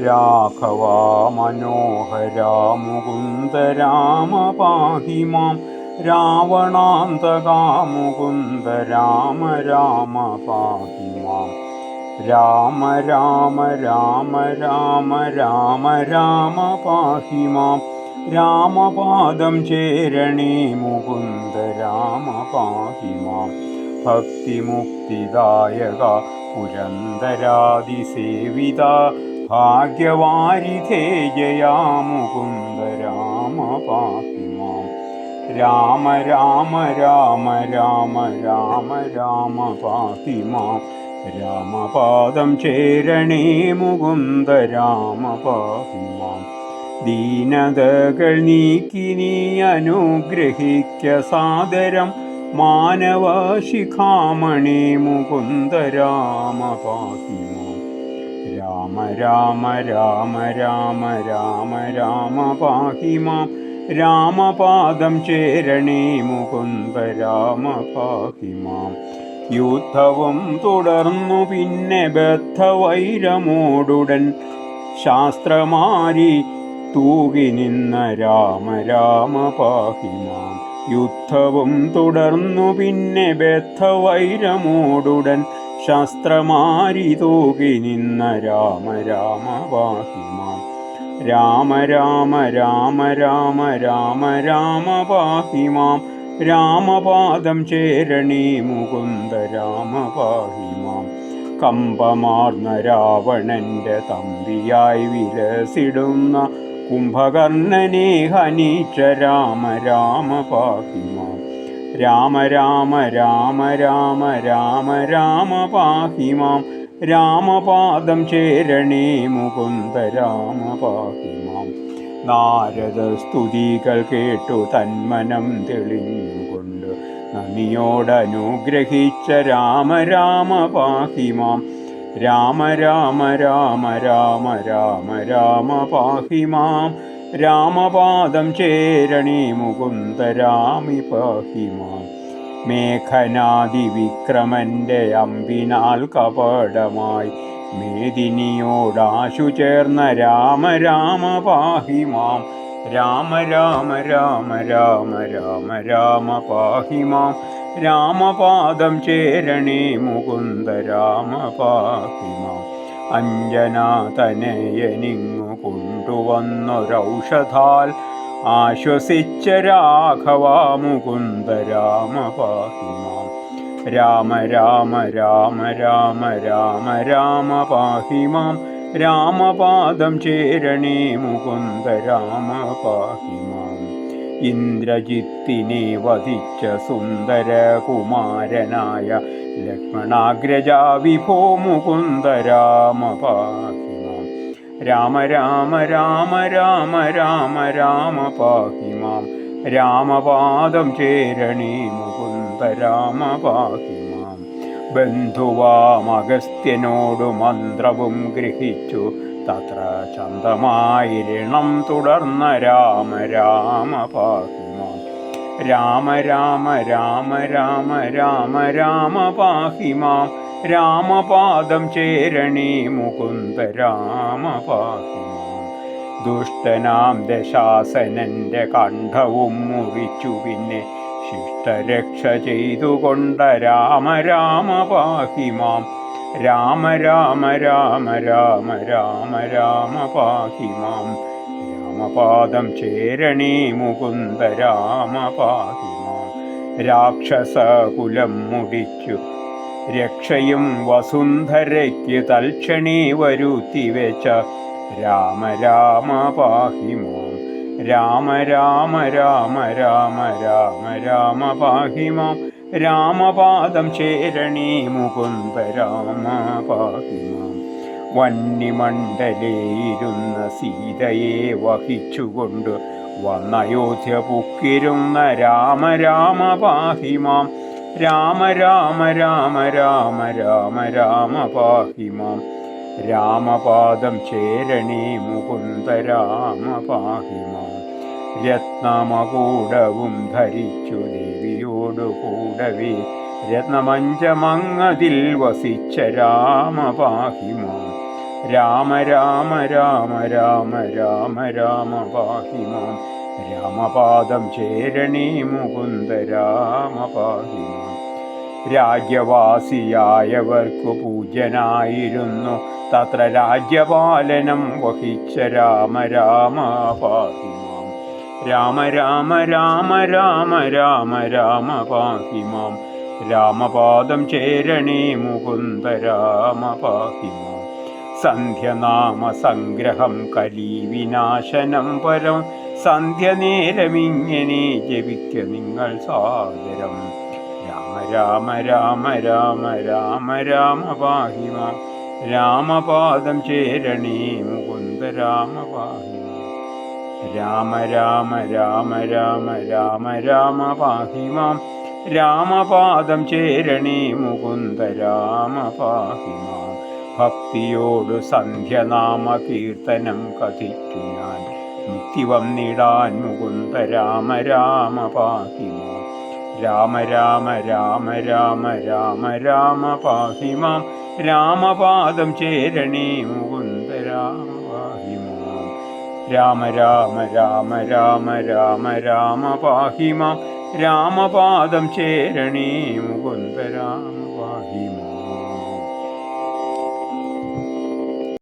രാഘവാ മനോഹരാ മുകുന്ദ രാമ പാഹി മാം. രാവണാന്തകാ രാമ രാമ പാഹി മാം. രാമ രാമ രാമ രാമ രാമ രാമ പാഹി മാം. രാമപാദം ചേരണേ മുകുന്ദ രാമ പാഹി മാം. ഭക്തിമുക്തിദായക പുരന്തരാതിസേവിത ഭാഗ്യവാരിധേ ജയാ മുകുന്ദ രാമ പാഹി രാമ രാമ രാമ രാമ രാമ രാമ പാഹി മാം രാമപാദം ചേരണേ മുകുന്ദ രാമ ദീനതകൾ നീക്കി നീ അനുഗ്രഹിക്ക സാദരം മാനവ ശിഖാമണി മുകുന്ദ രാമ രാമ രാമ രാമ രാമ രാമ രാമ പാഹി മാം രാമപാദം ചേരണേ മുകുന്ദ രാമ പാഹി മാം യുദ്ധവും തുടർന്നു പിന്നെ ബദ്ധവൈരമോടുടൻ ശാസ്ത്രമാരി തൂകി നിന്ന രാമ രാമ പാഹി മാം യുദ്ധവും തുടർന്നു പിന്നെ ബദ്ധവൈരമോടുടൻ ശസ്ത്രമാരി തൂകി നിന്ന രാമ രാമ വാഹിമാം രാമ രാമ രാമ രാമ രാമ രാമ വാഹിമാം. രാമപാദം ചേരണി മുകുന്ദ രാമ വാഹിമാം. കമ്പമാർന്ന രാവണന്റെ തമ്പിയായി വിലസിടുന്ന കുംഭകർണനെ ഹനീച്ച രാമ രാമ പാഹി മാം രാമ രാമ രാമ രാമ രാമ രാമ പാഹി മാം. രാമപാദം ചേരണേ മുകുന്ദ രാമ പാഹി മാം. നാരദ സ്തുതികൾ കേട്ടു തന്മനം തെളിഞ്ഞുകൊണ്ട് നന്ദിയോടനുഗ്രഹിച്ച രാമ രാമ പാഹി മാം. രാമ രാമ രാമ രാമ രാമ രാമ പാഹി മാം. രാമപാദം ചേരണി മുകുന്ദ രാമി പാഹി മാം മേഘനാദി വിക്രമന്റെ അമ്പിനാൽ കപടമായി. മേദിനിയോടാശു ചേർന്ന രാമ രാമ പാഹിമാം. രാമ രാമ രാമ രാമ രാമ രാമ പാഹിമാം. രാമപാദം ചേരണേ മുകുന്ദ രാമ പാഹിമാം. അഞ്ജനാതനയനിങ്ങു കൊണ്ടുവന്നൊരൗഷധാൽ ആശ്വസിച്ച രാഘവ മുകുന്ദ രാമപാഹിമാം രാമ രാമ രാമ രാമ രാമ രാമ പാഹി മാം രാമപാദം ചേരണേ മുകുന്ദ രാമ പാഹി മാം ഇന്ദ്രജിത്തിനെ വധിച്ച സുന്ദരകുമാരനായ ലക്ഷ്മണാഗ്രജാ വിഭോ മുകുന്ദ രാമ പാഹി മാം രാമ രാമ രാമ രാമ രാമ രാമ പാഹി മാം. രാമപാദം ചേരണേ മുകുന്ദ രാമ പാഹി മാം. ബന്ധുവാമഗസ്ത്യനോടു മന്ത്രവും ഗ്രഹിച്ചു. തത്ര ചന്തമായിരണം തുടർന്ന രാമ രാമ പാഹി മാം. രാമ രാമ രാമ രാമ രാമ രാമ പാഹി മാം. രാമപാദം ചേരണേ മുകുന്ദ രാമപാദം. ദുഷ്ടനാം ദശാസനന്റെ കണ്ഠവും മുറിച്ചു പിന്നെ ശിഷ്ടരക്ഷ ചെയ്തുകൊണ്ട രാമ രാമ പാഹി മാം. രാമ രാമ രാമ രാമ രാമ രാമ പാഹി മാം. രാമപാദം ചേരണേ മുകുന്ദ രാമ പാഹി മാം. രാക്ഷസകുലം മുടിച്ചു രക്ഷയും വസുന്ധരയ്ക്ക് തൽക്ഷണേ വരുത്തി വെച്ച. രാമ രാമ പാഹിമോ രാമ രാമ രാമ രാമ രാമ രാമ പാഹിമോ രാമപാദം ചേരണേ മുകുന്ദ രാമ പാഹിമോ വന്നിമണ്ഡലേയിരുന്ന സീതയെ വഹിച്ചുകൊണ്ട് വന്നയോധ്യ പുക്കിരുന്ന രാമ രാമ പാഹി മാം. രാമ രാമ രാമ രാമ രാമ രാമ പാഹി രാമപാദം ചേരണേ മുകുന്ദ രാമ പാഹി രത്നമകൂടവും ധരിച്ചു ദേവിയോടു കൂടവേ. രത്നമഞ്ചമങ്ങതിൽ വസിച്ച രാമ പാഹി രാമ രാമ രാമ രാമ രാമ രാമ രാമപാദം ചേരണി മുകുന്ദ രാമ പാഹി രാജ്യവാസിയായവർക്കു പൂജനായിരുന്നു തത്ര രാജ്യപാലനം വഹിച്ച രാമ രാമ രാമ രാമ രാമ രാമ രാമ രാമ പാഹി മാം രാമപാദം ചേരണേ മുകുന്ദ രാമ പാഹി മാം സന്ധ്യനാമ സംഗ്രഹം കലീവിനാശനം പരം സന്ധ്യനേരമിങ്ങനെ ജപിക്ക നിങ്ങൾ സാദരം രാമ രാമ രാമ രാമ രാമ രാമ പാഹിമ രാമപാദം ചേരണേ മുകുന്ദ രാമ പാഹി മാം രാമ രാമ രാമ രാമ രാമ രാമ പാഹിമാം രാമപാദം ചേരണേ മുകുന്ദ രാമ പാഹി മാം ഭക്തിയോടു സന്ധ്യനാമ കീർത്തനം ഞാൻ മുക്തി വന്നിടാൻ മുകുന്ദ രാമ രാമ പാഹിമ രാമ രാമ രാമ രാമ രാമ രാമ പാഹിമാം രാമപാദം ചേരണേ മുകുന്ദ രാമ പാഹിമാം രാമ രാമ രാമ രാമ രാമ രാമ പാഹിമാം രാമപാദം ചേരണേ മുകുന്ദ രാമ